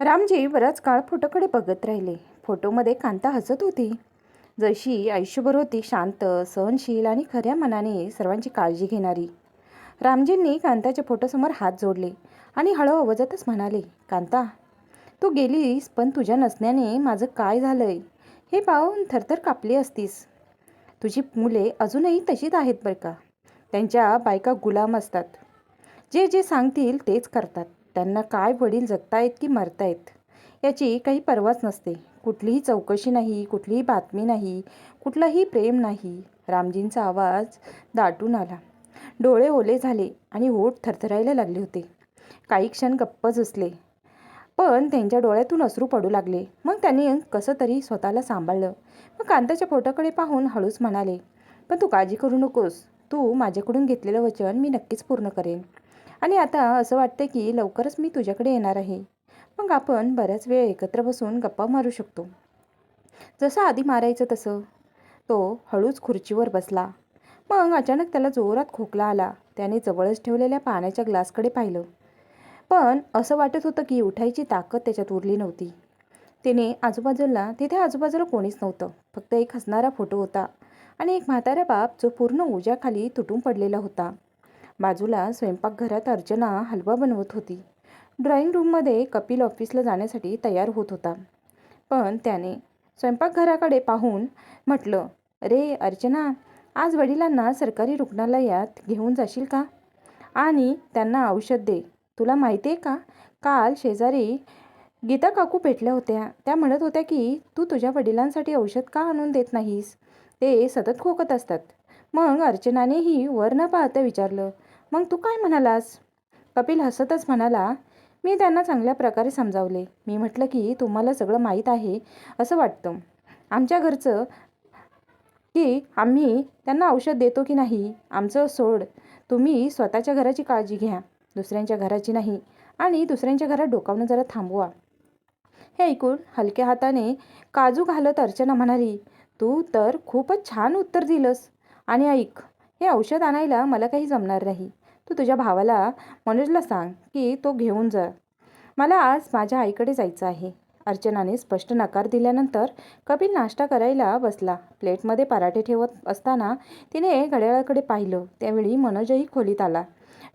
रामजी बराच काळ फोटोकडे बघत राहिले. फोटोमध्ये कांता हसत होती. जशी आयुष्यभर होती शांत सहनशील आणि खऱ्या मनाने सर्वांची काळजी घेणारी. रामजींनी कांताच्या फोटोसमोर हात जोडले आणि हळू आवाजातच म्हणाले कांता तू गेलीस पण तुझ्या नसण्याने माझं काय झालंय? हे पाहून थरथर कापली असतीस. तुझी मुले अजूनही तशीच आहेत बरं का? त्यांच्या बायका गुलाम असतात. जे जे सांगतील तेच करतात. त्यांना काय वडील जगतायत की मरतायत? याची काही पर्वाच नसते. कुठलीही चौकशी नाही कुठलीही बातमी नाही कुठलंही प्रेम नाही. रामजींचा आवाज दाटून आला. डोळे ओले झाले आणि ओठ थरथरायला लागले होते. काही क्षण गप्पच असले पण त्यांच्या डोळ्यातून अश्रू पडू लागले. मग त्यांनी कसं तरी स्वतःला सांभाळलं. मग कांताच्या फोटोकडे पाहून हळूच म्हणाले पण तू काळजी करू नकोस. तू माझ्याकडून घेतलेलं वचन मी नक्कीच पूर्ण करेन. आणि आता असं वाटतं की लवकरच मी तुझ्याकडे येणार आहे. मग आपण बऱ्याच वेळ एकत्र बसून गप्पा मारू शकतो. जसं आधी मारायचं तसं. तो हळूच खुर्चीवर बसला. मग अचानक त्याला जोरात खोकला आला. त्याने जवळच ठेवलेल्या पाण्याच्या ग्लासकडे पाहिलं. पण असं वाटत होतं की उठायची ताकद त्याच्यात उरली नव्हती. त्याने आजूबाजूला तिथे आजूबाजूला कोणीच नव्हतं. फक्त एक हसणारा फोटो होता. आणि एक म्हातारा बाप जो पूर्ण ओझ्याखाली तुटून पडलेला होता. बाजूला स्वयंपाकघरात अर्चना हलवा बनवत होती. ड्रॉइंग रूममध्ये कपिल ऑफिसला जाण्यासाठी तयार होत होता. पण त्याने स्वयंपाकघराकडे पाहून म्हटलं रे अर्चना आज वडिलांना सरकारी रुग्णालयात घेऊन जाशील का? आणि त्यांना औषध दे. तुला माहिती आहे का काल शेजारी गीता काकू भेटल्या होत्या. त्या म्हणत होत्या की तू तुझ्या वडिलांसाठी औषध का आणून देत नाहीस? ते सतत खोकत असतात. मग अर्चनानेही वर न पाहता विचारलं मग तू काय म्हणालास? कपिल हसतच म्हणाला मी त्यांना चांगल्या प्रकारे समजावले. मी म्हटलं की तुम्हाला सगळं माहीत आहे असं वाटतं. आमच्या घरचं की आम्ही त्यांना औषध देतो की नाही आमचं सोड. तुम्ही स्वतःच्या घराची काळजी घ्या. दुसऱ्यांच्या घराची नाही. आणि दुसऱ्यांच्या घरात डोकावणं जरा थांबवा. हे ऐकून हलक्या हाताने काजू घालत अर्चना म्हणाली तू तर खूपच छान उत्तर दिलंस. आणि ऐक हे औषध आणायला मला काही जमणार नाही. तू तुझ्या भावाला मनोजला सांग की तो घेऊन जा. मला आज माझ्या आईकडे जायचं आहे. अर्चनाने स्पष्ट नकार दिल्यानंतर कपिल नाश्ता करायला बसला. प्लेटमध्ये पराठे ठेवत असताना तिने घड्याळाकडे पाहिलं. त्यावेळी मनोजही खोलीत आला.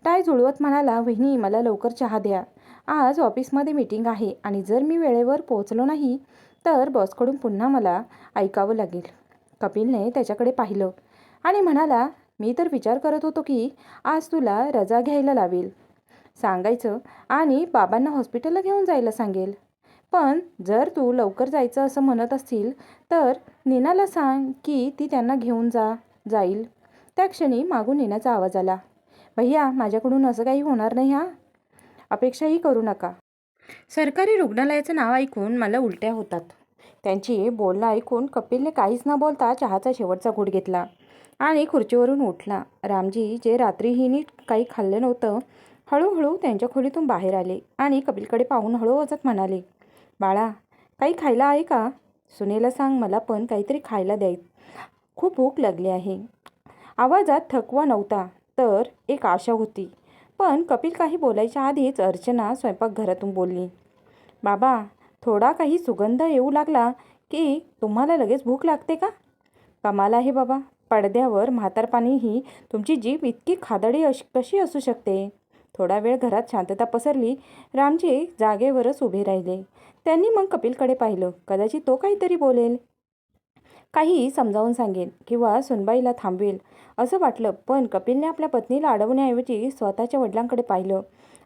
टाय जुळवत म्हणाला वहिनी मला लवकर चहा द्या. आज ऑफिसमध्ये मीटिंग आहे आणि जर मी वेळेवर पोहोचलो नाही तर बॉसकडून पुन्हा मला ऐकावं लागेल. कपिलने त्याच्याकडे पाहिलं आणि म्हणाला मी तर विचार करत होतो की आज तुला रजा घ्यायला लावेल. सांगायचं आणि बाबांना हॉस्पिटलला घेऊन जायला सांगेल. पण जर तू लवकर जायचं असं म्हणत असतील तर नीनाला सांग की ती त्यांना घेऊन जा जाईल. त्या क्षणी मागून नीनाचा आवाज आला. भैया माझ्याकडून असं काही होणार नाही हा? अपेक्षाही करू नका. सरकारी रुग्णालयाचं नाव ऐकून मला उलट्या होतात. त्यांची बोलणं ऐकून कपिलने काहीच न बोलता चहाचा शेवटचा घोट घेतला. आणि खुर्चीवरून उठला. रामजी जे रात्रीही नीट काही खाल्लं नव्हतं हळूहळू त्यांच्या खोलीतून बाहेर आले आणि कपिलकडे पाहून हळू वाजत म्हणाले बाळा काही खायला आहे का? सुनेला सांग मला पण काहीतरी खायला द्याय खूप भूक लागली आहे. आवाजात थकवा नव्हता तर एक आशा होती. पण कपिल काही बोलायच्या आधीच अर्चना स्वयंपाकघरातून बोलली बाबा थोडा काही सुगंध येऊ लागला की तुम्हाला लगेच भूक लागते का? कमाल आहे बाबा. पडद्यावर म्हातारपाणीही तुमची जीभ इतकी खादडी अश कशी असू शकते? थोडा वेळ घरात शांतता पसरली रामजी जागेवरच उभे राहिले. त्यांनी मग कपिलकडे पाहिलं. कदाचित तो काहीतरी बोलेल. काही समजावून सांगेल किंवा सुनबाईला थांबवेल असं वाटलं. पण कपिलने आपल्या पत्नीला अडवण्याऐवजी स्वतःच्या वडिलांकडे पाहिलं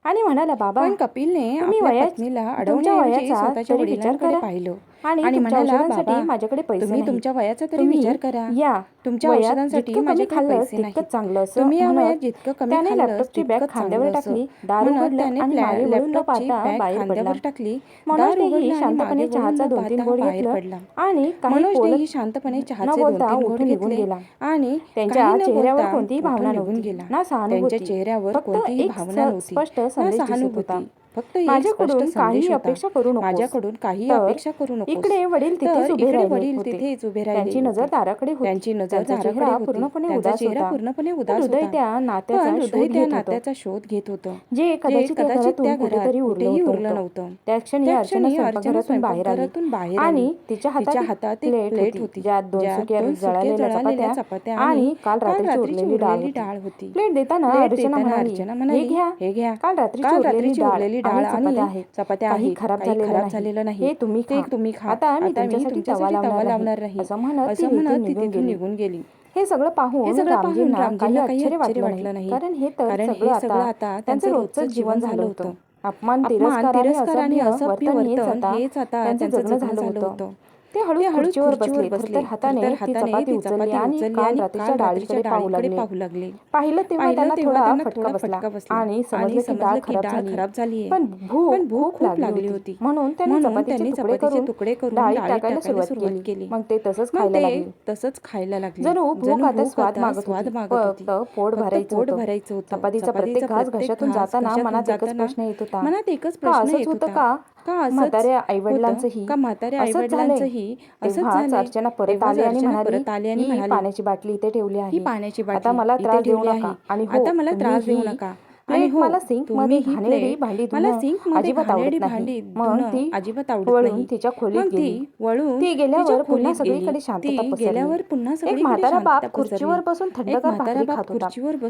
आणि म्हणाला बाबा पण कपिलने तुम्ही आपल्या वया- पत्नीला तुमच्या अडवण्याऐवजी स्वतःच्या वडिलांकडे. पाहिलं. आणि म्हणाला, औषधांसाठी "बाबा, माझ्याकडे पैसे तुम्ही नाही. तुमच्या वयाचा तरी विचार करा या तुमच्या औषधांसाठी माझ्याकडे खाल्लं पैसे नाहीत. चांगलं असं तुम्ही या वयात जितकं कमी त्याने खाल्लं लॅपटॉपची बॅग खांद्यावर टाकली. दार उघडलं त्याने आणि मागे वळून न पाहता बाहेर पडला टाकली दार उघडलं आणि शांतपणे चहाचा दोन तीन बाहेर घेतलं. आणि काही बोलत शांतपणे चहाचे दोन तीन उठून निघून गेला आणि त्यांच्या चेहऱ्यावर कोणतीही भावना निघून नव्हती गेला ना सहानुभूती त्यांच्या चेहऱ्यावर कोणतीही भावना नव्हती स्पष्ट ना फक्त माझ्याकडून काही अपेक्षा करू नको माझ्याकडून काही अपेक्षा करू नको इकडे वडील तिथेच उभे राहिले वडील तिथेच उभे राहिले त्यांची नजर दाराकडे होती. त्यांची नजर दाराकडे पूर्णपणे उदास चेहरा पूर्णपणे उदास हृदय त्या नात्याचा हृदय त्या नात्याचा शोध घेत होतं. जे कदाचित कदाचित त्या घरातही उरलं नव्हतं. त्या क्षणी अर्चना बाहेरातून बाहेर आणि तिच्या हाताच्या हातात प्लेट होती. ज्यात दोन सुक्या चपात्या आणि काल रात्रीची उरलेली डाळ होती. प्लेट देताना अर्चना म्हणाली हे घ्या हे घ्या. काल रात्री उरलेली डाळ डाळ आणि चपात्या आहे खराब खराब झालेलं नाही. तुम्ही ते तुम्ही खा. आता आम्ही तुमच्यासाठी तवा लावणार नाही असं म्हणत ती तिथून निघून गेली. हे सगळं पाहून हे सगळं पाहून रामजींना काही आश्चर्य वाटलं नाही. हे कारण हे सगळं आता त्यांचं रोजचं जीवन झालं होतं. अपमान तिरस्कार आणि असभ्य वर्तन हेच आता त्यांचं जगणं झालं होतं. ते हळूहळू चोर बसले. बसले. हाताने चपाती उचलली आणि काल रात्रीच्या डाळीकडे पाहू लागले. पाहिलं तेव्हा त्यांना थोडा फटका बसला आणि समजलं की डाळ खराब झाली पण भूक भूक लागली होती. म्हणून त्यांनी चपातीचे तुकडे करून तुकडे करून डाळी टाकायला सुरुवात केली. मग ते तसंच खायला लागले. तसंच खायला लागले. जणू भूक आता स्वाद मागत स्वाद मागत होती. पोट भरायचं पोट भरायचं होतं. चपातीचा प्रत्येक घास घशातून जाताना मनात एकच प्रश्न येत होता. मनात एकच प्रश्न येत होता. का? का म्हाताऱ्या आईवडिलांचंही का म्हाताऱ्या आईवडिलांचंही असंच अर्चना परत आली आणि परत आली आणि पाण्याची बाटली इथे ठेवली आहे. ही पाण्याची बाटली आता मला त्रास देऊ नका. आणि आता हो, मला त्रास देऊ नका. आणि हो, मला सिंकमध्ये घाणेरडी भांडी मला सिंक अजिबात आवडत नाही. मग ती अजिबात आवडत नाही. तिच्या खोलीत गेली. वळून ती गेल्यावर पुन्हा सगळीकडे शांतता गेल्यावर पुन्हा एक म्हातारा बाप खुर्चीवर बसून थंडगार भाकरी खात होता.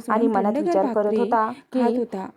आणि मनात विचार करत होता की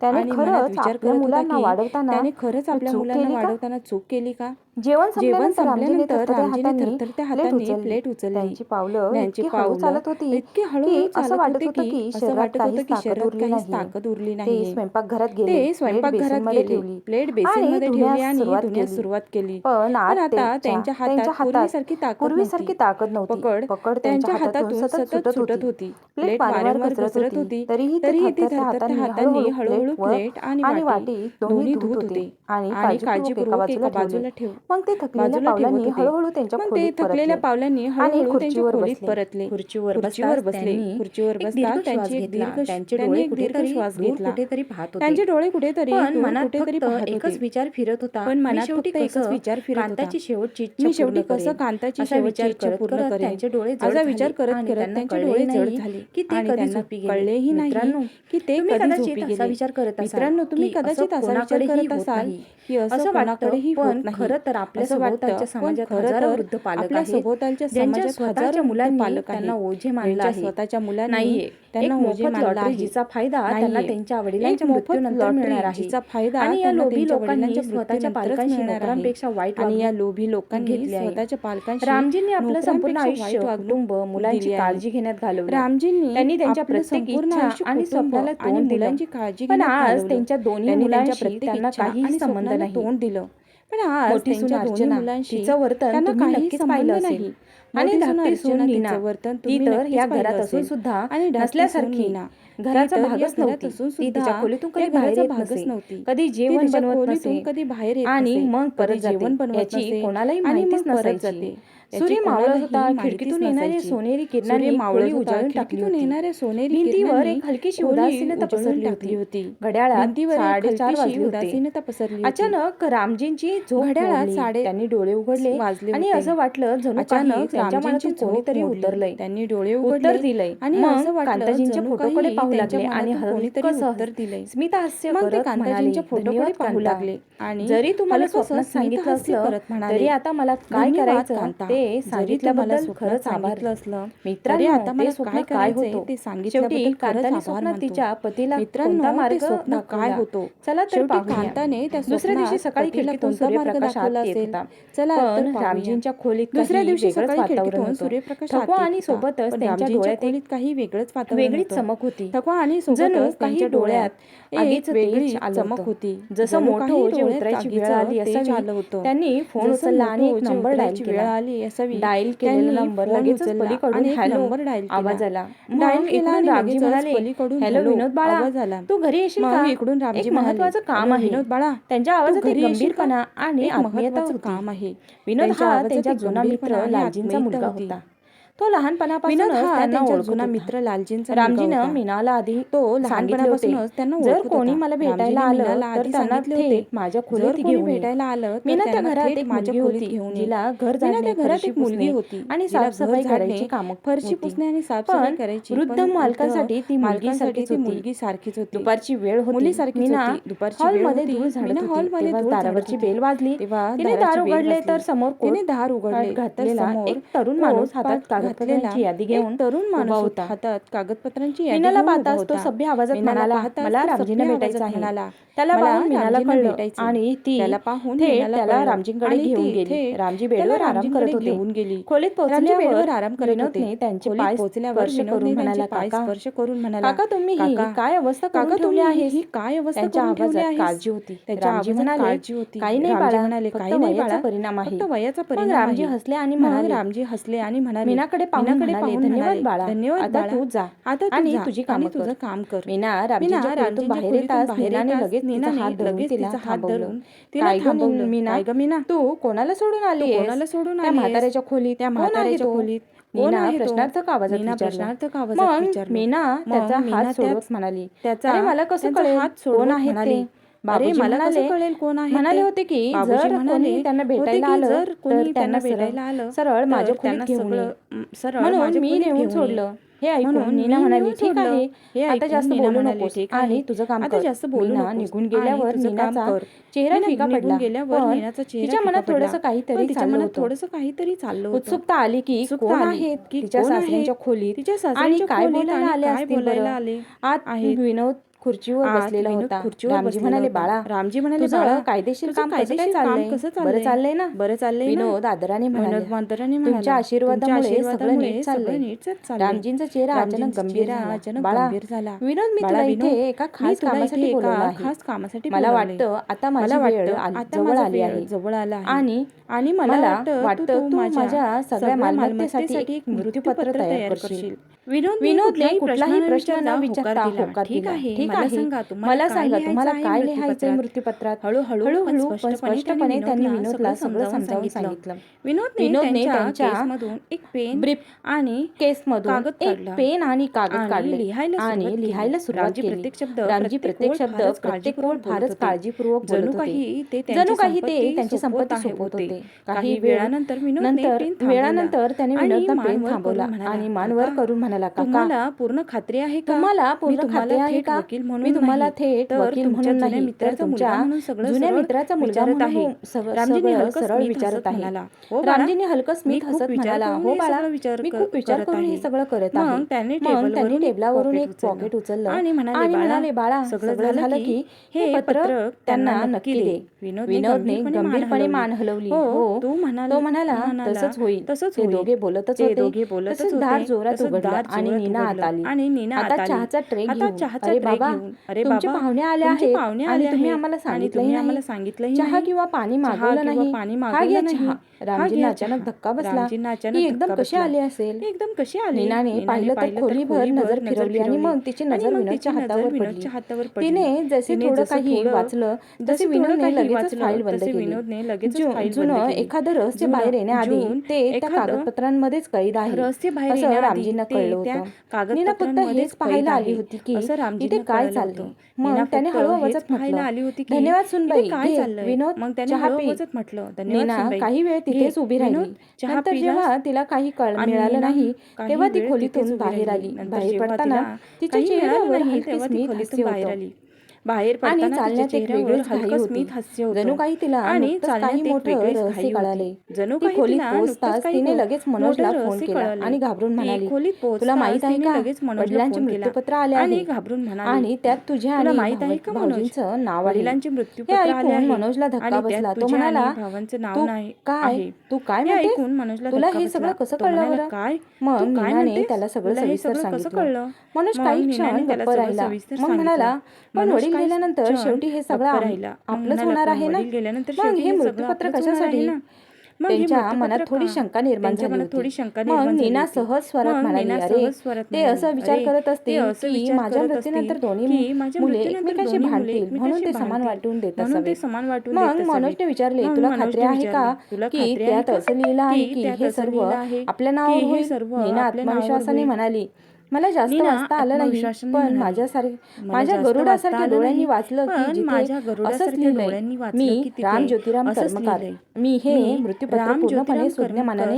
त्याने खरंच आपल्या मुलांना वाढवताना त्याने खरंच आपल्या मुलांना वाढवताना चूक केली का? जेवण जेवण संपल्यानंतर रामजीने थरथरत्या हाताने प्लेट उचलली. पावलं यांची पाऊल चालत होती इतकी हळूहळू असं वाटत होतं की असं वाटत होतं की शरीरात काही ताकद उरली नाही स्वयंपाकघरात गेले. स्वयंपाकघरात गेले. प्लेट बेसिनमध्ये ठेवली आणि धुण्यास सुरुवात केली. पण आता त्यांच्या हातात पूर्वीसारखी ताकद पूर्वीसारखी ताकद नव्हती. पकड. पकड त्यांच्या हातातून सतत सुटत होती. प्लेट वारंवार घसरत होती. तरीही तरीही ती थरथरत्या हातांनी हळूहळू प्लेट आणि वाटी. दोन्ही धुत होते आणि काळजीपूर्वक एका बाजूला ठेव मग ते थकलेल्या पावलांनी हळूहळू त्यांच्या ते थकलेल्या पावलांनी हळूहळू खुर्चीवर बसले. परतले. खुर्चीवर खुर्चीवर बसले खुर्चीवर बसता त्यांची दीर्घ त्यांचे डोळे कुठेतरी श्वास घेतला. कुठेतरी पाहत होते. त्यांचे डोळे कुठेतरी मनात कुठेतरी एकच विचार फिरत होता. पण मनात शेवटी एकच विचार फिरत होता. शेवटची मी शेवटी कसं कांताची शेवटची इच्छा पूर्ण करेन. त्यांचे डोळे असा विचार करत करत त्यांचे डोळे जड झाले. की ते कधी झोपी कळलेही नाही की ते कधी झोपी गेले. विचार करत मित्रांनो तुम्ही कदाचित असा विचार करत असाल की असं वाटतं पण खरं तर आपल्या सोबतच्या समाजात हजारो वृद्ध पालक आपल्या सभोवतालच्या समाजात हजारो मुलांनी पालकांना ओझे मानला स्वतःच्या मुलांना नाहीये. त्यांना ओजे मानला जिचा फायदा त्यांना त्यांच्या वडिलांच्या मृत्यूनंतर मिळणार आहे. जिचा फायदा आणि या लोभी लोकांनी स्वतःच्या पालकांशी इतरांपेक्षा वाईट आणि या लोभी लोकांनी स्वतःच्या पालकांशी रामजींनी आपलं संपूर्ण आयुष्य कुटुंब मुलांची काळजी घेण्यात घालवली. रामजींनी त्यांनी त्यांच्या प्रत्येक इच्छा आणि स्वप्नाला तोंड मुलांची काळजी पण आज त्यांच्या दोन्ही मुलांच्या प्रत्येकांना काही संबंध नाही. तोंड दिलं. पण वर्तन आणि वर्तन ती तर या घरात असून सुद्धा आणि नसल्यासारखी. ना घराचा भागच नव्हती. तिच्या खोलीतून कधी बाहेर भागच नव्हती. कधी जेवण बनवत नसे. कधी बाहेर आणि मग परत जेवण बनवायची कोणालाही माहितीच नसायची. सूर्य मावळत होता खिडकीतून येणारे सोनेरी किरणाने मावळी उजाळून टाकून येणारे सोनेरी भिंतीवर एक हलकीशी उदासीनता पसरली होती. होती. घड्याळात साडेचार वाजले उदासीनता पसरली अचानक रामजींची झोप घड्याळात साडे त्यांनी डोळे उघडले वाजले आणि असं वाटलं जणू अचानक त्यांच्या रामजींची कोणीतरी उतरलंय. त्यांनी डोळे उघडले दिलंय. आणि असं कांताजींच्या फोटोकडे पाहू लागले आणि कोणीतरी सहदर दिलंय. स्मिता हास्य करत कांताजींच्या फोटोकडे पाहू लागले. आणि जरी तुम्हाला स्वप्नात सांगितलं असलं तरी आता मला काय करायचं? ते मला स्वप्न काय काय करायचंय होतं? ते शेवटी सांगितल्याबद्दल खरंच कांताने आभार स्वप्नात मानतो. तिच्या पतीला मित्रांनो ते मार्ग स्वप्न? काय होतं चला तर. कांताने त्या दुसऱ्या दिवशी सकाळी खिडकीतून सूर्यप्रकाश आत येत असेल? होता. चला तर. रामजींच्या खोलीत दुसऱ्या दिवशी सकाळी खिडकीतून होतं. सूर्यप्रकाश आत आणि होता. सोबतच त्यांच्या डोळ्यात काही वेगळंच वातावरण वेगळीच होतं. चमक होती. थकवा आणि सोबतच काही डोळ्यात एक वेगळी आलं चमक होतं. होती जसं मोठं ओझे उतरायची वेळ आली असावी. आलं होतं. त्यांनी फोन उचलला आणि एक नंबर डायल केला आली असावी. डायल केलेला नंबर उचलला पलीकडून हॅलो नंबर डायल केला. आवाज आला डायल केला आणि रामजी म्हणाले पलीकडून हॅलो विनोद बाळा आवाज आला. तू घरी येशील का इकडून रामजी महत्वाचं काम "हॅलो आहे विनोद बाळा, त्यांच्या आवाजात? गंभीरपणा आणि महत्वाचं होती काम आहे विनोद हा एक जुना मित्र गंभीरपणा तो लहानपणापासून मित्र लालजींचा रामजीनं मीनाला आधी तो लहानपणापासूनच त्यांना जर कोणी मला भेटायला आलं तर त्यांना माझ्या घेऊन भेटायला आलं मीना त्या घरात एक माझ्या घेऊन तिला घर त्या घरात एक मुलगी होती. आणि साफसफाई करायची फरशी पुसणे आणि साफसफाई करायची वृद्ध मालकासाठी ती मालकीसाठी ती मुलगी सारखीच होती. दुपारची वेळ होती. सारखी ना दुपारची हॉलमध्ये दारावरची बेल वाजली. तेव्हा तिने दार उघडले तर समोर कोणी दार उघडले. घातलेला एक तरुण माणूस हातात कागद घातलेला यादी घेऊन तरुण माणूस हातात कागदपत्रांची यादी पाहताच तो सभ्य आवाजात म्हणाला मला रामजीने भेटायचं म्हणाला त्याला पाहून मीनाला भेटायचं. आणि ती त्याला पाहून त्याला रामजींकडे घेऊन गेली. रामजी बेडवर आराम करत होते. घेऊन गेली. खोलीत पोहोचले आराम करत होते. त्यांचे पाय पोहोचल्यावर करून म्हणाला पाय स्पर्श करून म्हणाला काका तुम्ही ही काय अवस्था काका तुम्ही आहे ही काय अवस्था आवाजात काळजी होती. त्याच्या म्हणाले काळजी होती. काही नाही बाळा म्हणाले काही नाही बाळा परिणाम आहे. वयाचा परिणाम रामजी हसले आणि म्हणाले रामजी हसले आणि म्हणाले मीना मीनाकडे पाहुणाकडे धन्यवाद बाळा धन्यवाद आता तू जा आता आणि तुझी काम तुझं काम कर. मीना रामजी बाहेर येताच मीनाने लगेच मीना हात लगेच तिला हात धरून तिला थांबवून मीना? ऐक मीना? तू कोणाला सोडून आली कोणाला सोडून आली त्या म्हाताऱ्याच्या खोलीत त्या म्हाताऱ्याच्या खोलीत? मीना प्रश्नार्थक आवाज मीना प्रश्नार्थक आवाजात मीना त्याचा हात सोडत म्हणाली. त्याचा मला कसं हात सोडून आहे म्हणाले होते की जर कोणी त्यांना भेटायला आलं जर कोणी त्यांना भेटायला आलं सरळ माझ्या त्यांना घेऊन सरळ म्हणून मी नेऊन सोडलं. हे ऐकून नीना म्हणाली ठीक आहे हे आता जास्त बोलू नको ठीक आणि तुझं काम आता जास्त बोलू नको निघून गेल्यावर नीनाचा चेहरा फिका पडला. गेल्यावर नीनाचा चेहरा तिच्या मनात थोडंसं काहीतरी तिच्या मनात थोडंसं काहीतरी चाललं उत्सुकता आली की कोण आहेत की तिच्या सासऱ्यांच्या खोलीत? तिच्या सासऱ्यांच्या आणि काय बोलायला आले बोलायला आले? आत आहे विनोद खुर्चीवर बसलेला होता. खुर्चीवर रामजी म्हणाले बाळा रामजी म्हणाले बाळा कायदेशीर काम कायदेशीर काम कसं चाललंय? चाललंय ना? बरं चाललंय विनोद आदराने म्हणत मंत्राने तुमच्या आशीर्वादामुळे सगळं नीट चाललंय. रामजींचा चेहरा अचानक गंभीर अचानक गंभीर झाला. विनोद मी तुला इथे एका खास कामासाठी खास कामासाठी मला वाटतं आता मला वाटतं जवळ आली आहे. जवळ आला आणि आणि मला वाटतं तू माझ्या सगळ्या मालमत्तेसाठी एक मृत्यूपत्र तयार करशील. विनोद विनोदने कुठलाही प्रश्न न विचारता होकार ठीक आहे ठीक आहे मला सांगा तुम्हाला काय लिहायचं मृत्यूपत्रात? हळूहळू स्पष्टपणे त्यांनी विनोदला सगळं समजावून सांगितलं. विनोद विनोदने त्यांच्या एक पेन ब्रिप आणि केसमधून एक पेन आणि कागद काढले. लिहायला आणि लिहायला सुरुवात केली. रामजी प्रत्येक शब्द प्रत्येक फारच काळजीपूर्वक जणू काही ते जणू काही ते त्यांची संपत्ती सोपवत होते. काही वेळानंतर नंतर वेळानंतर त्याने विनोदला पेन थांबवला. आणि मानवर करून म्हणाला का मला पूर्ण खात्री आहे का? मला पूर्ण खात्री आहे का वकील म्हणून मी तुम्हाला थेट वकील म्हणून नाही मित्र तुमच्या जुन्या मित्राचा मुलगा म्हणून हो, रामजीने सरळ विचारत आहे. रामजीने हलकं स्मित हसत म्हणाला. हो बाळा हो विचार मी खूप विचार करून हे सगळं करत आहे. मग त्याने टेबलावरून एक पॉकेट उचललं. आणि म्हणाले बाळा सगळं झालं की हे पत्र त्यांना नक्की दे. विनोदने गंभीरपणे मान हलवली. हो, हो. तू म्हणाला तो म्हणाला तसंच होईल. तसंच दोघे बोलतच होते. दोघे बोलत जोरात उघडला आणि नीना आत आली आणि नीना आता चहाचा ट्रे घेऊन चहाचा बाबा अरे बाबा पाहुणे आले आहेत पाहुणे आले तुम्ही आम्हाला सांगितलं आम्हाला सांगितलं चहा किंवा पाणी मागवलं नाही. पाणी मागवलं नाही. रामजींना अचानक धक्का बसला. ती एकदम कशी आली असेल? एकदम कशी आली? नीनाने पाहिलं तर खोलीभर नजर फिरवली आणि मग तिची नजर विनोदच्या हातावर पडली. हातावर तिने जसे थोडं काही वाचलं तसे विनोदने लगेच फाईल बंद केली. विनोदने लगेच जुनं एखादं रहस्य बाहेर येण्याआधी ते त्या कागदपत्रांमध्येच कैद आहे रहस्य बाहेर रामजींना कळलं होतं. नीना पाहायला आली होती की इथे काय काय चाललं मग त्याने हळू आवाजात म्हटलं. आली होती धन्यवाद सुनबाई. काय चाललं विनोद मग त्याने हळू आवाजात म्हटलं. धन्यवाद काही वेळ तिथेच उभी राहिली. नंतर जेव्हा तिला काही कळ मिळालं नाही तेव्हा ती खोलीतून बाहेर आली. बाहेर पडताना तिच्या चेहऱ्यावर हलकी स्मित हास्य होतं. बाहेर पडताना आणि लगेच मनोजला घाबरून म्हणाली माहीत आहे का? मृत्यूपत्र आले आणि घाबरून आणि त्यात तुझ्या आणि माहीत आहे का नाव वडिलांचे मनोजला धक्का बसला. तो म्हणाला भावांचं नाव नाही काय? तू काय ऐकून मनोजला तुला हे सगळं कसं कळलं काय मग मीनाने त्याला सगळं सविस्तर सांगितलं मनोज काही क्षण गप्प राहिला मग म्हणाला पण वडील वडील गेल्यानंतर शेवटी हे सगळं आपलंच होणार आहे ना मग हे मृत्यूपत्र कशासाठी त्यांच्या मनात थोडी? शंका निर्माण झाली थोडी शंका मग नीना. सहज स्वरात म्हणाली अरे ते असं विचार "अरे, करत ते असतील असं की माझ्या मृत्यूनंतर दोन्ही मुले एकमेकांशी भांडतील म्हणून ते समान. वाटून देत म्हणून ते असावेत समान वाटून मग मनोजने. विचारले तुला खात्री आहे का विचारले, "तुला की त्यात? असं लिहिलं आहे की हे सर्व आपल्या नावावर होईल नीना आत्मविश्वासाने होईल?" म्हणाली मला जास्त वाचता आलं नाही पण माझ्यासारखे "मला माझ्या गरुडासारख्या डोळ्यांनी वाचलं की माझ्या डोळ्यांनी वाचलं मी राम ज्योतिराम कर्मकार. मी हे मृत्यूपत्र राम पूर्णपणे कर्मकर,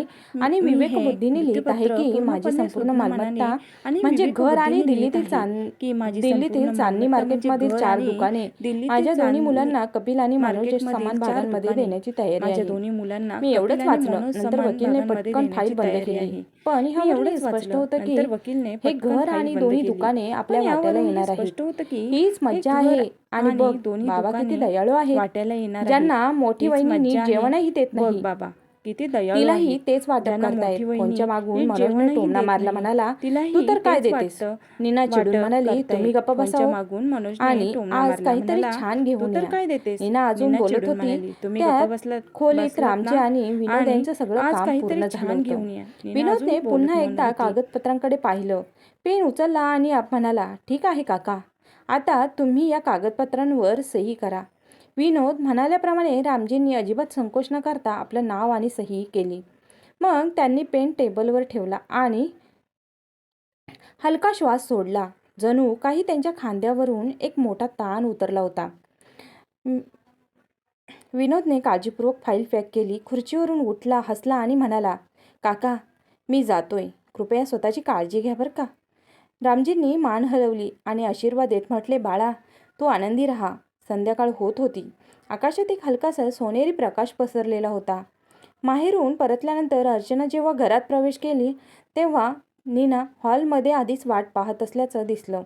आणि मी हे विवेकबुद्धीने लिहित आहे की माझी संपूर्ण मालमत्ता म्हणजे घर आणि दिल्लीतील चांद दिल्लीतील चांदणी म्हणजे मार्केटमधील चार दुकाने. माझ्या दोन्ही मुलांना कपिल आणि मार्केटमधील समान भागांमध्ये देण्याची तयारी माझ्या आहे. दोन्ही मुलांना मी एवढंच वाचलं. नंतर वकीलने पटकन फाईल बंद केली आहे. पण ह्यावरून एवढंच स्पष्ट. होतं की वकीलने हे घर आणि दोन्ही. दुकाने आपल्या वाट्याला येणार स्पष्ट आहेत होतं की हीच हे मज्जा आहे आणि बघ दोन्ही बाबा किती दयाळू आहेत वाट्याला येणार ज्यांना. मोठी वहिनी आहे. जेवणही देत नाही बाबा किती दयाळू तिलाही. तेच करतायत कोणच्या मागून मनोजने टोमणा देत मारला. म्हणाला तू तर काय देतेस वाटतं. नीना चिडून म्हणाली. तुम्ही गप्प बसाव मागून मनोजने आणि आज. काहीतरी छान घेऊन तर काय देतेस नीना अजून बोलत होती तुम्ही गप्प खोलीत रामजी? आणि विनोद यांचं सगळं काम पूर्ण झालं घेऊन विनोदने पुन्हा एकदा. कागदपत्रांकडे पाहिलं पेन उचलला आणि आप म्हणाला ठीक आहे काका आता तुम्ही या कागदपत्रांवर सही करा विनोद म्हणाल्याप्रमाणे रामजींनी अजिबात संकोच न करता आपलं नाव आणि सही केली. मग त्यांनी पेन टेबलवर ठेवला आणि हलका श्वास सोडला. जणू काही त्यांच्या खांद्यावरून एक मोठा ताण उतरला होता. विनोदने काळजीपूर्वक फाईल पॅक केली खुर्चीवरून उठला हसला आणि म्हणाला काका मी जातोय. कृपया स्वतःची काळजी घ्या बरं का? रामजींनी मान हलवली आणि आशीर्वाद देत म्हटले बाळा तू आनंदी राहा. संध्याकाळ होत होती. आकाशात एक हलकासा सोनेरी प्रकाश पसरलेला होता. माहेरून परतल्यानंतर अर्चना जेव्हा घरात प्रवेश केली तेव्हा नीना हॉलमध्ये आधीच वाट पाहत असल्याचं दिसलं.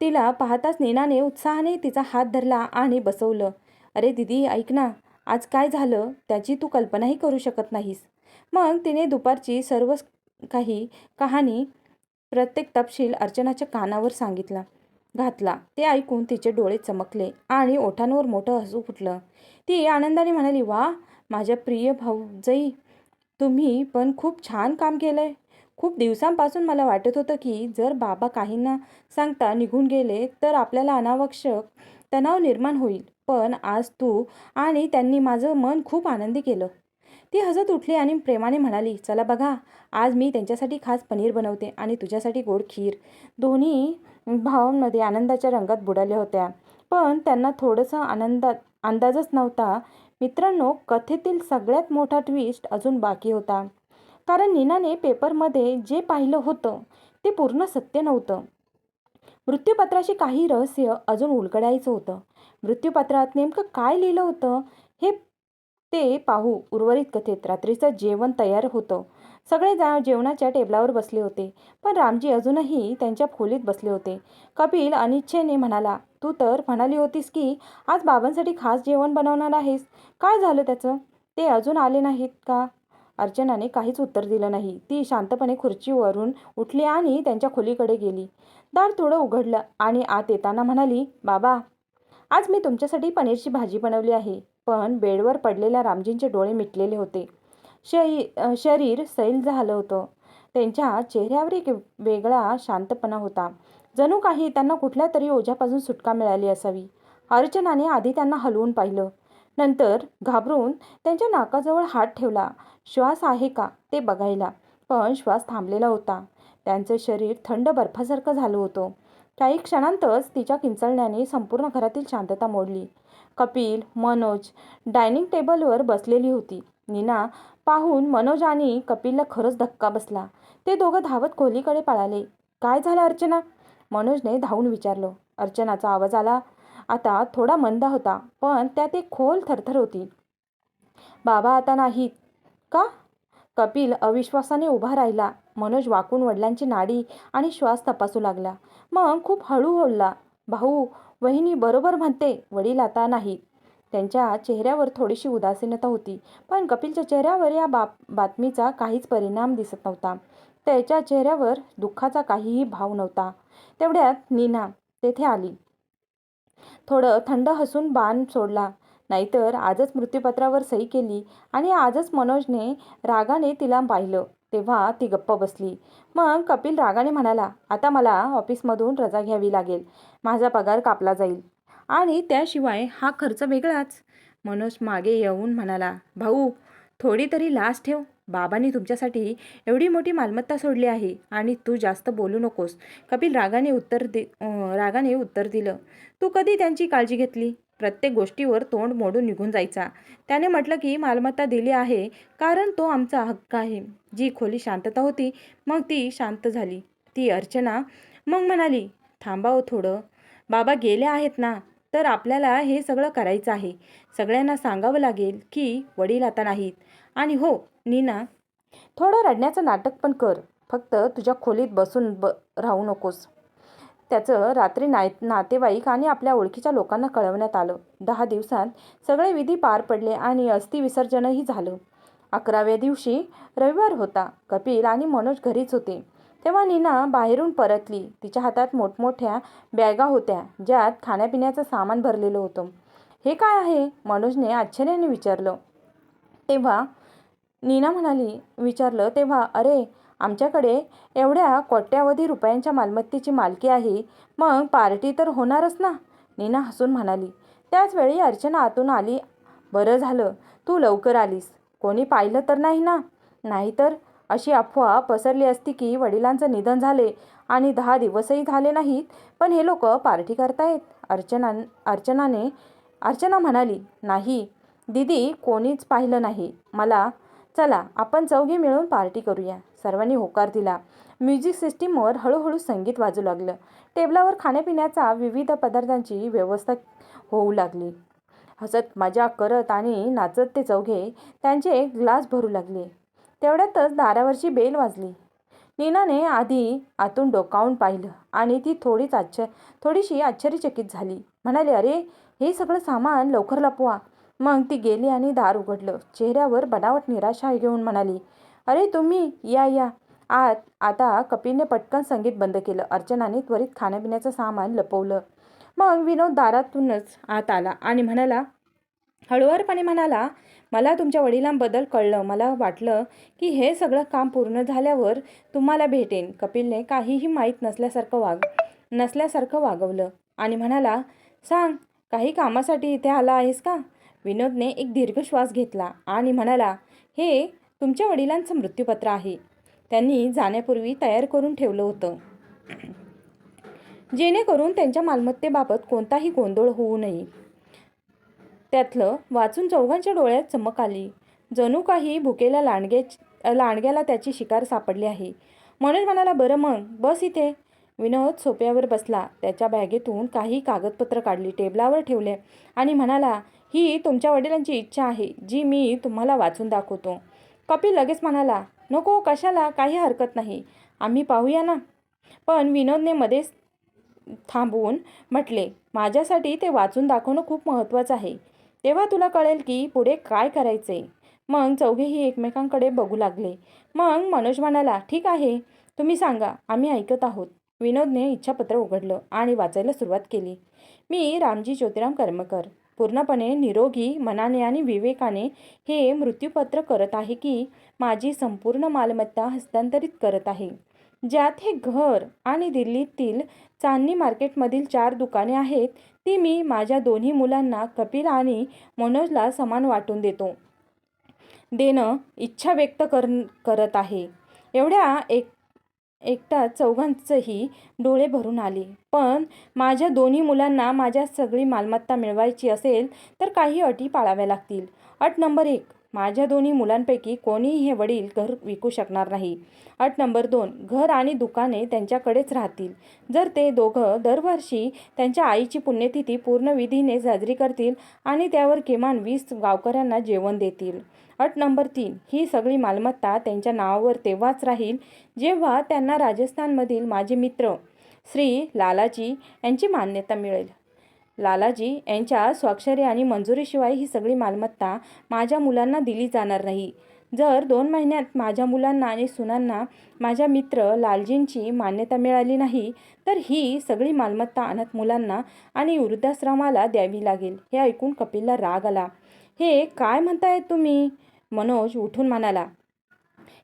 तिला पाहताच नीनाने उत्साहाने तिचा हात धरला आणि बसवलं. अरे दिदी ऐक ना आज काय झालं? त्याची तू कल्पनाही करू शकत नाहीस. मग तिने दुपारची सर्व काही कहाणी प्रत्येक तपशील अर्चनाच्या कानावर सांगितला. घातला. ते ऐकून तिचे डोळे चमकले आणि ओठांवर मोठं हसू फुटलं. ती आनंदाने म्हणाली वा माझ्या प्रिय भाऊजाई तुम्ही पण खूप छान काम केलंय. खूप दिवसांपासून मला वाटत होतं की जर बाबा काहींना सांगता निघून गेले तर आपल्याला अनावश्यक तणाव निर्माण होईल. पण आज तू आणि त्यांनी माझं मन खूप आनंदी केलं. ती हसत उठली आणि प्रेमाने म्हणाली चला बघा आज मी त्यांच्यासाठी खास पनीर बनवते आणि तुझ्यासाठी गोड खीर. दोन्ही भावांमध्ये आनंदाच्या रंगात बुडाल्या होत्या. पण त्यांना थोडंसं आनंदात अंदाजच नव्हता. मित्रांनो कथेतील सगळ्यात मोठा ट्विस्ट अजून बाकी होता. कारण नीनाने पेपरमध्ये जे पाहिलं होतं ते पूर्ण सत्य नव्हतं. मृत्यूपत्राशी काही रहस्य अजून उलगडायचं होतं. मृत्यूपत्रात नेमकं काय लिहिलं होतं हे ते पाहू. उर्वरित कथेत रात्रीचं जेवण तयार होतं. सगळे जा जेवणाच्या टेबलावर बसले होते. पण रामजी अजूनही त्यांच्या खोलीत बसले होते. कपिल अनिच्छेने म्हणाला तू तर म्हणाली होतीस की आज बाबांसाठी खास जेवण बनवणार आहेस. काय झालं त्याचं? ते अजून आले नाहीत का? अर्चनाने काहीच उत्तर दिलं नाही. ती शांतपणे खुर्चीवरून उठली आणि त्यांच्या खोलीकडे गेली. दार थोडं उघडलं आणि आत येताना म्हणाली बाबा आज मी तुमच्यासाठी पनीरची भाजी बनवली आहे. पण बेडवर पडलेल्या रामजींचे डोळे मिटलेले होते. शरी शरीर सैल झालं होतं. त्यांच्या चेहऱ्यावर एक वेगळा शांतपणा होता. जणू काही त्यांना कुठल्या तरी ओझ्यापासून सुटका मिळाली असावी. अर्चनाने आधी त्यांना हलवून पाहिलं. नंतर घाबरून त्यांच्या नाकाजवळ हात ठेवला. श्वास आहे का? ते बघायला. पण श्वास थांबलेला होता. त्यांचं शरीर थंड बर्फासारखं झालं होतं. काही क्षणांतच तिच्या किंचळण्याने संपूर्ण घरातील शांतता मोडली. कपिल मनोज डायनिंग टेबलवर बसलेली होती. नीना पाहून मनोज आणि कपिलला खरंच धक्का बसला. ते दोघं धावत खोलीकडे पळाले. काय झालं अर्चना? मनोजने धावून विचारलं. अर्चनाचा आवाज आला. आता थोडा मंदा होता पण त्यात एक खोल थरथर होती. बाबा आता नाहीत. का? कपिल अविश्वासाने उभा राहिला. मनोज वाकून वडिलांची नाडी आणि श्वास तपासू लागला. मग खूप हळू ओढला भाऊ वहिनी बरोबर म्हणते वडील आता नाहीत त्यांच्या चेहऱ्यावर थोडीशी उदासीनता होती पण कपिलच्या चेहऱ्यावर या बाप बातमीचा काहीच परिणाम दिसत नव्हता. त्याच्या चेहऱ्यावर दुःखाचा काहीही भाव नव्हता. तेवढ्यात नीना तेथे आली. थोडं थंड हसून बाण सोडला. नाहीतर आजच मृत्यूपत्रावर सही केली आणि आजच मनोजने रागाने तिला पाहिलं. तेव्हा ती गप्प बसली. मग कपिल रागाने म्हणाला आता मला ऑफिसमधून रजा घ्यावी लागेल. माझा पगार कापला जाईल. आणि त्याशिवाय हा खर्च वेगळाच. मनोज मागे येऊन म्हणाला भाऊ थोडी तरी लाज ठेव. बाबांनी तुमच्यासाठी एवढी मोठी मालमत्ता सोडली आहे आणि तू जास्त बोलू नकोस. कपिल रागाने उत्तर दे रागाने उत्तर दिलं तू कधी त्यांची काळजी घेतली? प्रत्येक गोष्टीवर तोंड मोडून निघून जायचा. त्याने म्हटलं की मालमत्ता दिली आहे कारण तो आमचा हक्क आहे. जी खोली शांतता होती मग ती शांत झाली. ती अर्चना मग म्हणाली थांबावं थोडं. बाबा गेले आहेत ना तर आपल्याला हे सगळं करायचं आहे. सगळ्यांना सांगावं लागेल की वडील आता नाहीत. आणि हो नीना थोडं रडण्याचं नाटक पण कर. फक्त तुझ्या खोलीत बसून ब राहू नकोस. त्याचं रात्री नाय नातेवाईक आणि आपल्या ओळखीच्या लोकांना कळवण्यात आलं. दहा दिवसात सगळे विधी पार पडले आणि अस्थि विसर्जनही झालं. अकराव्या दिवशी रविवार होता. कपिल आणि मनोज घरीच होते. तेव्हा नीना बाहेरून परतली. तिच्या हातात मोठमोठ्या बॅगा होत्या ज्यात खाण्यापिण्याचं सामान भरलेलं होतं. हे काय आहे? मनोजने आश्चर्याने विचारलं. तेव्हा नीना म्हणाली विचारलं तेव्हा अरे आमच्याकडे एवढ्या कोट्यावधी रुपयांच्या मालमत्तेची मालकी आहे. मग पार्टी तर होणारच ना? नीना हसून म्हणाली. त्याचवेळी अर्चना आतून आली. बरं झालं तू लवकर आलीस. कोणी पाहिलं तर नाही ना? नाहीतर अशी अफवा पसरली असती की वडिलांचं निधन झाले आणि दहा दिवसही झाले नाहीत पण हे लोक पार्टी करतायत. अर्चना अर्चनाने अर्चना म्हणाली नाही दीदी कोणीच पाहिलं नाही. मला चला आपण चौघी मिळून पार्टी करूया. सर्वांनी होकार दिला. म्युझिक सिस्टीमवर हळूहळू संगीत वाजू लागलं. टेबलावर खाण्यापिण्याचा विविध पदार्थांची व्यवस्था होऊ लागली. हसत मजा करत आणि नाचत ते चौघे त्यांचे ग्लास भरू लागले. तेवढ्यातच दारावरची बेल वाजली. नीनाने आधी आतून डोकावून पाहिलं आणि ती थोडीच आश्चर्य थोडीशी आश्चर्यचकित झाली. म्हणाली अरे हे सगळं सामान लवकर लपवा. मग ती गेली आणि दार उघडलं. चेहऱ्यावर बनावट निराशा घेऊन म्हणाली अरे तुम्ही या या. आत आता कपिलने पटकन संगीत बंद केलं. अर्चनाने त्वरित खाण्यापिण्याचं सामान लपवलं. मग विनोद दारातूनच आत आला आणि म्हणाला हळूवारपणे म्हणाला मला तुमच्या वडिलांबद्दल कळलं. मला वाटलं की हे सगळं काम पूर्ण झाल्यावर तुम्हाला भेटेन कपिलने काहीही माहीत नसल्यासारखं वाग नसल्यासारखं वागवलं आणि म्हणाला सांग काही कामासाठी इथे आला आहेस का विनोदने एक दीर्घ श्वास घेतला आणि म्हणाला हे तुमच्या वडिलांचं मृत्यूपत्र आहे. त्यांनी जाण्यापूर्वी तयार करून ठेवलं होतं. जेणेकरून त्यांच्या मालमत्तेबाबत कोणताही गोंधळ होऊ नये. त्यातलं वाचून चौघांच्या डोळ्यात चमक आली. जणू काही भुकेल्या लांडग्या लांडग्याला त्याची शिकार सापडली आहे. मनोज म्हणाला बरं मग बस इथे. विनोद सोप्यावर बसला. त्याच्या बॅगेतून काही कागदपत्र काढली टेबलावर ठेवले आणि म्हणाला ही तुमच्या वडिलांची इच्छा आहे जी मी तुम्हाला वाचून दाखवतो. कपिल लगेच म्हणाला नको कशाला? काही हरकत नाही. आम्ही पाहूया ना. पण विनोदने मध्येच थांबवून म्हटले माझ्यासाठी ते वाचून दाखवणं खूप महत्त्वाचं आहे. तेव्हा तुला कळेल की पुढे काय करायचे मग चौघेही एकमेकांकडे बघू लागले. मग मनोज म्हणाला ठीक आहे. तुम्ही सांगा आम्ही ऐकत आहोत. विनोदने इच्छापत्र उघडलं आणि वाचायला सुरुवात केली. मी रामजी ज्योतिराम कर्मकर. पूर्णपणे निरोगी मनाने आणि विवेकाने हे मृत्यूपत्र करत आहे की माझी संपूर्ण मालमत्ता हस्तांतरित करत आहे. ज्यात हे घर आणि दिल्लीतील चांदणी मार्केटमधील चार दुकाने आहेत ती मी माझ्या दोन्ही मुलांना कपिल आणि मनोजला समान वाटून देतो. देणं इच्छा व्यक्त कर करत आहे. एवढ्या एक एकटा चौघांचंही डोळे भरून आले. पण माझ्या दोन्ही मुलांना माझ्या सगळी मालमत्ता मिळवायची असेल तर काही अटी पाळाव्या लागतील. अट नंबर एक माझ्या दोन्ही मुलांपैकी कोणीही हे वडील घर विकू शकणार नाही. अट नंबर दोन घर आणि दुकाने त्यांच्याकडेच राहतील. जर ते दोघं दरवर्षी त्यांच्या आईची पुण्यतिथी पूर्ण विधीने साजरी करतील आणि त्यावर किमान वीस गावकऱ्यांना जेवण देतील. अट नंबर तीन ही सगळी मालमत्ता त्यांच्या नावावर तेव्हाच राहील जेव्हा त्यांना राजस्थानमधील माझे मित्र श्री लालाजी यांची मान्यता मिळेल. लालाजी यांच्या स्वाक्षरी आणि मंजुरीशिवाय ही सगळी मालमत्ता माझ्या मुलांना दिली जाणार नाही. जर दोन महिन्यात माझ्या मुलांना आणि सुनांना माझ्या मित्र लालजींची मान्यता मिळाली नाही तर ही सगळी मालमत्ता अनाथ मुलांना आणि वृद्धाश्रमाला द्यावी लागेल हे ऐकून कपिलला राग आला. हे काय म्हणतायत तुम्ही? मनोज उठून म्हणाला.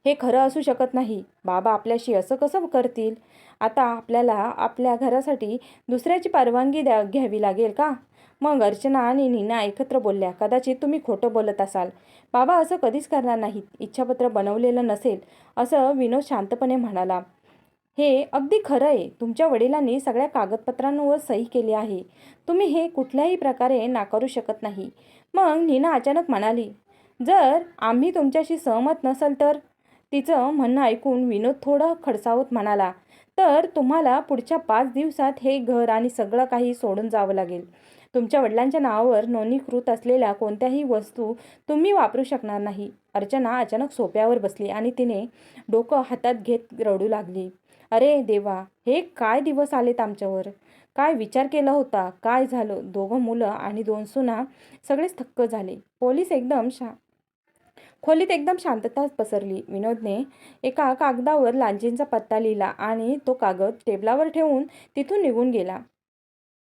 हे खरं असू शकत नाही. बाबा आपल्याशी असं कसं करतील? आता आपल्याला आपल्या घरासाठी दुसऱ्याची परवानगी द्या घ्यावी लागेल का? मग अर्चना आणि नीना एकत्र बोलल्या. कदाचित तुम्ही खोटं बोलत असाल. बाबा असं कधीच करणार नाहीत. इच्छापत्र बनवलेलं नसेल असं विनोद शांतपणे म्हणाला. हे अगदी खरं आहे. तुमच्या वडिलांनी सगळ्या कागदपत्रांवर सही केली आहे. तुम्ही हे कुठल्याही प्रकारे नाकारू शकत नाही. मग नीना अचानक म्हणाली जर आम्ही तुमच्याशी सहमत नसल तर? तिचं म्हणणं ऐकून विनोद थोडं खडसावत म्हणाला तर तुम्हाला पुढच्या पाच दिवसात हे घर आणि सगळं काही सोडून जावं लागेल. तुमच्या वडिलांच्या नावावर नोंदणीकृत असलेल्या कोणत्याही वस्तू तुम्ही वापरू शकणार नाही. अर्चना अचानक सोप्यावर बसली आणि तिने डोकं हातात घेत रडू लागली. अरे देवा हे काय दिवस आलेत आमच्यावर? काय विचार केला होता? काय झालं? दोघं मुलं आणि दोन सुना सगळेच थक्क झाले. पोलीस एकदम शा खोलीत एकदम शांतता पसरली. विनोदने एका कागदावर लांजींचा पत्ता लिहिला आणि तो कागद टेबलावर ठेवून तिथून निघून गेला.